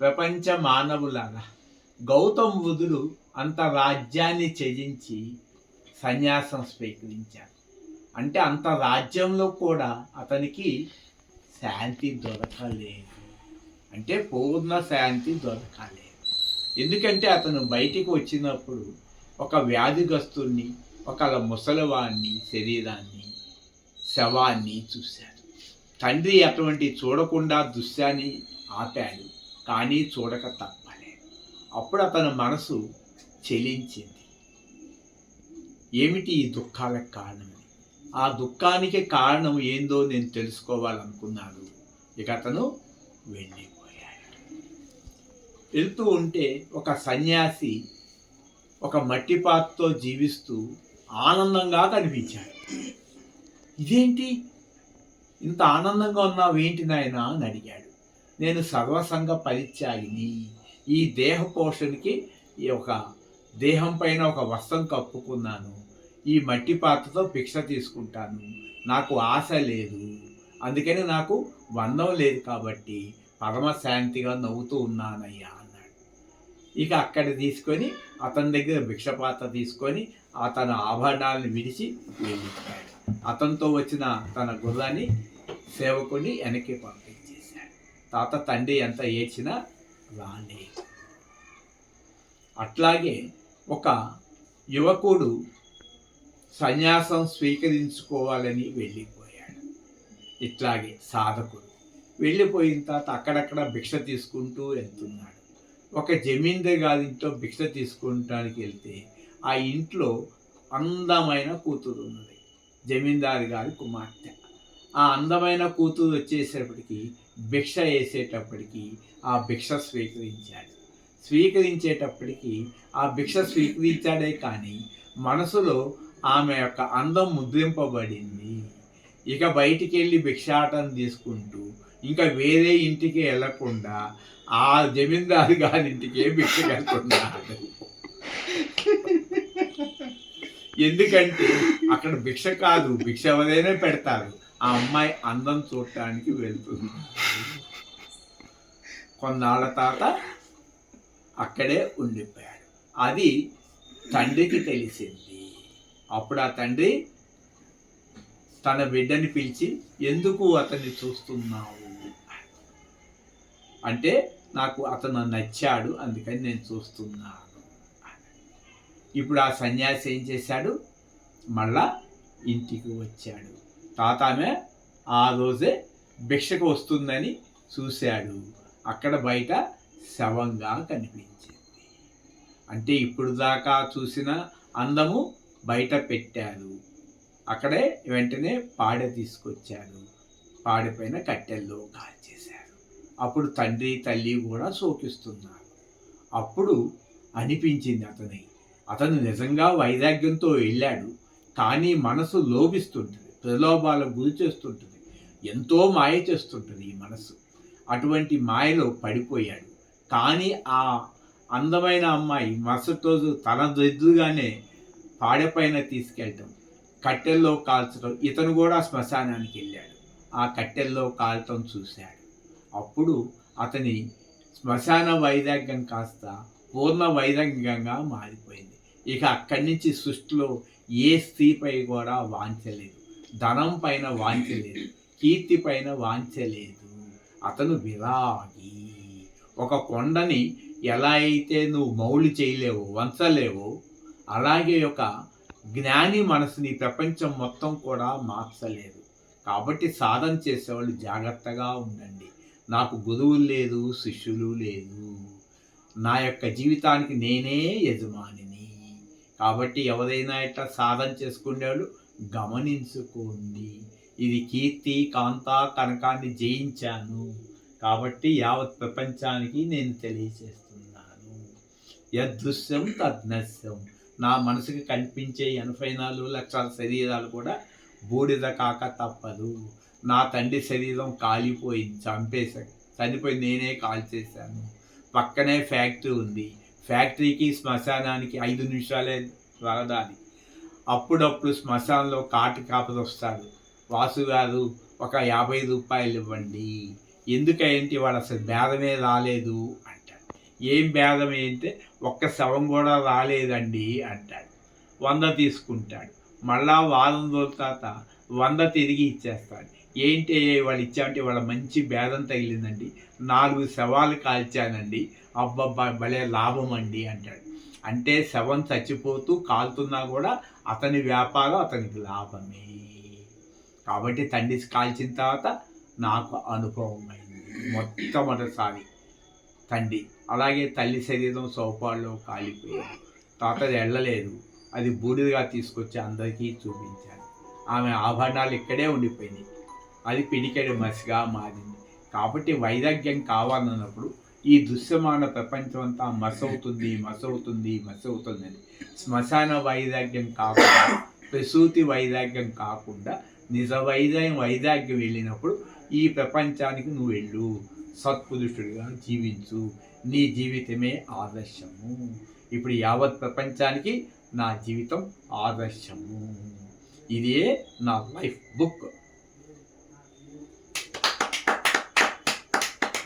ప్రపంచ మానవులారా గౌతమ్ బుధుడు అంత రాజ్యాన్ని త్యజించి సన్యాసం స్వీకరించారు అంటే అంత రాజ్యంలో కూడా అతనికి శాంతి దొరకలేదు. అంటే పూర్ణ శాంతి దొరకలేదు. ఎందుకంటే అతను బయటికి వచ్చినప్పుడు ఒక వ్యాధిగ్రస్తుని ఒక ముసలివాణ్ణి శరీరాన్ని శవాన్ని చూశాడు. తండ్రి అటువంటి చూడకుండా దృశ్యాన్ని ఆపాడు. కానీ చూడక తప్పలేదు అప్పుడు అతని మనసు చెలించింది. ఏమిటి ఈ దుఃఖాలకు కారణమని ఆ దుఃఖానికి కారణం ఏందో నేను తెలుసుకోవాలనుకున్నాను. ఇక అతను వెళ్ళిపోయాడు. వెళ్తూ ఉంటే ఒక సన్యాసి ఒక మట్టిపాత్తో జీవిస్తూ ఆనందంగా కనిపించాడు. ఇదేంటి? ఇంత ఆనందంగా ఉన్నావు ఏంటి నాయన అని అడిగాడు. నేను సర్వసంగ పరిత్యాగిని. ఈ దేహ పోషణకి ఈ ఒక దేహం పైన ఒక వస్త్రం కప్పుకున్నాను. ఈ మట్టి పాత్రతో భిక్ష తీసుకుంటాను. నాకు ఆశ లేదు. అందుకని నాకు బంధం లేదు కాబట్టి పరమశాంతిగా నవ్వుతూ ఉన్నానయ్యా అన్నాడు. ఇక అక్కడ తీసుకొని అతని దగ్గర భిక్ష పాత్ర తీసుకొని అతని ఆభరణాలను విడిచి వెళ్ళిపోయాడు అతనితో వచ్చిన తన గుర్రాన్ని సేవకుని వెనక్కి పంపాడు. తాత తండ్రి ఎంత ఏడ్చినా రాలే. అట్లాగే ఒక యువకుడు సన్యాసం స్వీకరించుకోవాలని వెళ్ళిపోయాడు. ఇట్లాగే సాధకుడు వెళ్ళిపోయిన తర్వాత అక్కడక్కడ భిక్ష తీసుకుంటూ వెళ్తున్నాడు. ఒక జమీందార్ గారి ఇంట్లో భిక్ష తీసుకుంటానికి వెళ్తే ఆ ఇంట్లో అందమైన కూతురు ఉన్నది జమీందారు గారి కుమార్తె. ఆ అందమైన కూతురు వచ్చేసేటప్పటికి భిక్ష వేసేటప్పటికి ఆ భిక్ష స్వీకరించాడు. స్వీకరించేటప్పటికి ఆ భిక్ష స్వీకరించాడే కానీ మనసులో ఆమె యొక్క అందం ముద్రింపబడింది. ఇక బయటికి వెళ్ళి భిక్షాటం తీసుకుంటూ ఇంకా వేరే ఇంటికి వెళ్ళకుండా ఆ జమీందారు గారి ఇంటికే భిక్ష వెళ్తున్నాడు ఎందుకంటే అక్కడ భిక్ష కాదు భిక్ష ఎవరైనా పెడతారు. ఆ అమ్మాయి అందం చూడటానికి వెళ్తుంది. కొన్నాళ్ళ తాత అక్కడే ఉండిపోయాడు. అది తండ్రికి తెలిసింది. అప్పుడు ఆ తండ్రి తన బిడ్డని పిలిచి ఎందుకు అతన్ని చూస్తున్నావు? అంటే నాకు అతను నచ్చాడు అందుకని నేను చూస్తున్నాను. ఇప్పుడు ఆ సన్యాసి ఏం చేశాడు? మళ్ళా ఇంటికి వచ్చాడు. తాత ఆమె ఆ రోజే భిక్షకు వస్తుందని చూశాడు. అక్కడ బయట శవంగా కనిపించింది. అంటే ఇప్పుడు దాకా చూసిన అందము బయట పెట్టారు. అక్కడే వెంటనే పాడె తీసుకొచ్చారు. పాడెపైన కట్టెల్లో కాల్చేశారు. అప్పుడు తండ్రి తల్లి కూడా శోకిస్తున్నారు. అప్పుడు అనిపించింది అతని అతను నిజంగా వైరాగ్యంతో వెళ్ళాడు కానీ మనసు లోపిస్తుంటుంది ప్రలోభాలకు గురి చేస్తుంటుంది. ఎంతో మాయ చేస్తుంటుంది ఈ మనసు అటువంటి మాయలో పడిపోయాడు. కానీ ఆ అందమైన అమ్మాయి మరుసటి రోజు తన ఎదురుగానే పాడెపైన తీసుకెళ్ళటం. కట్టెల్లో కాల్చడం. ఇతను కూడా శ్మశానానికి వెళ్ళాడు. ఆ కట్టెల్లో కాల్చడం చూశాడు. అప్పుడు అతని శ్మశాన వైరాగ్యం కాస్త పూర్ణ వైరాగ్యంగా మారిపోయింది. ఇక అక్కడి నుంచి సృష్టిలో ఏ స్త్రీపై కూడా వాంచలేదు ధనం పైన వాంచలేదు కీర్తి పైన వాంచలేదు అతను విరాగి. ఒక కొండని ఎలా అయితే నువ్వు మౌలి చేయలేవు వంచలేవో అలాగే ఒక జ్ఞాని మనసుని ప్రపంచం మొత్తం కూడా మార్చలేదు. కాబట్టి సాధన చేసేవాళ్ళు జాగ్రత్తగా ఉండండి. నాకు గురువులు లేదు శిష్యులు లేదు. నా యొక్క జీవితానికి నేనే యజమానిని. కాబట్టి ఎవరైనా ఇట్లా సాధన చేసుకునేవాళ్ళు గమనించుకోండి. ఇది కీర్తి కాంత కనకాన్ని జయించాను. కాబట్టి యావత్ ప్రపంచానికి నేను తెలియచేస్తున్నాను యదృశ్యం తద్నశ్యం. నా మనసుకి కనిపించే ఎనభై నాలుగు లక్షల శరీరాలు కూడా బూడిద కాక తప్పదు. నా తండ్రి శరీరం కాలిపోయింది చంపేశాను చనిపోయి నేనే కాల్చేశాను. పక్కనే ఫ్యాక్టరీ ఉంది. ఫ్యాక్టరీకి శ్మశానానికి ఐదు నిమిషాలే రహదారి అప్పుడప్పుడు శ్మశానంలో కాటి కాపలు వస్తాడు. వాసు గారు ఒక యాభై రూపాయలు ఇవ్వండి. ఎందుకేంటి వాడు అసలు భేదమే రాలేదు? అంటాడు. ఏం భేదం ఏంటే ఒక్క శవం కూడా రాలేదండి. అంటాడు. వంద తీసుకుంటాడు. మళ్ళా వారం రోజుల తర్వాత వంద తిరిగి ఇచ్చేస్తాడు. ఏంటి వాళ్ళు ఇచ్చామంటే వాళ్ళ మంచి భేదం తగిలిందండి. నాలుగు శవాలు కాల్చానండి. అబ్బబ్బా భలే లాభం అండి అంటాడు. అంటే శవం చచ్చిపోతూ కాలుతున్నా కూడా అతని వ్యాపారం అతనికి లాభమే. కాబట్టి తండ్రి కాల్చిన తర్వాత నాకు అనుభవం అయింది మొట్టమొదటిసారి. తండ్రి అలాగే తల్లి శరీరం సోపాల్లో కాలిపోయింది. తాత వెళ్ళలేదు. అది బూడిదగా తీసుకొచ్చి అందరికీ చూపించాను. ఆమె ఆభరణాలు ఇక్కడే ఉండిపోయినాయి. అది పిడికెడు మసిగా మారింది. కాబట్టి వైరాగ్యం కావాలన్నప్పుడు ఈ దృశ్యమాన ప్రపంచం అంతా మసవుతుంది మసవుతుంది. మసవుతుందని శ్మశాన వైరాగ్యం కాకుండా ప్రసూతి వైరాగ్యం కాకుండా నిజ వైరాగ్యం వైరాగ్యం వెళ్ళినప్పుడు ఈ ప్రపంచానికి నువ్వు వెళ్ళు. సత్పురుషుడిగా జీవించు. నీ జీవితమే ఆదర్శము. ఇప్పుడు యావత్ ప్రపంచానికి నా జీవితం ఆదర్శము. ఇదే నా లైఫ్ బుక్.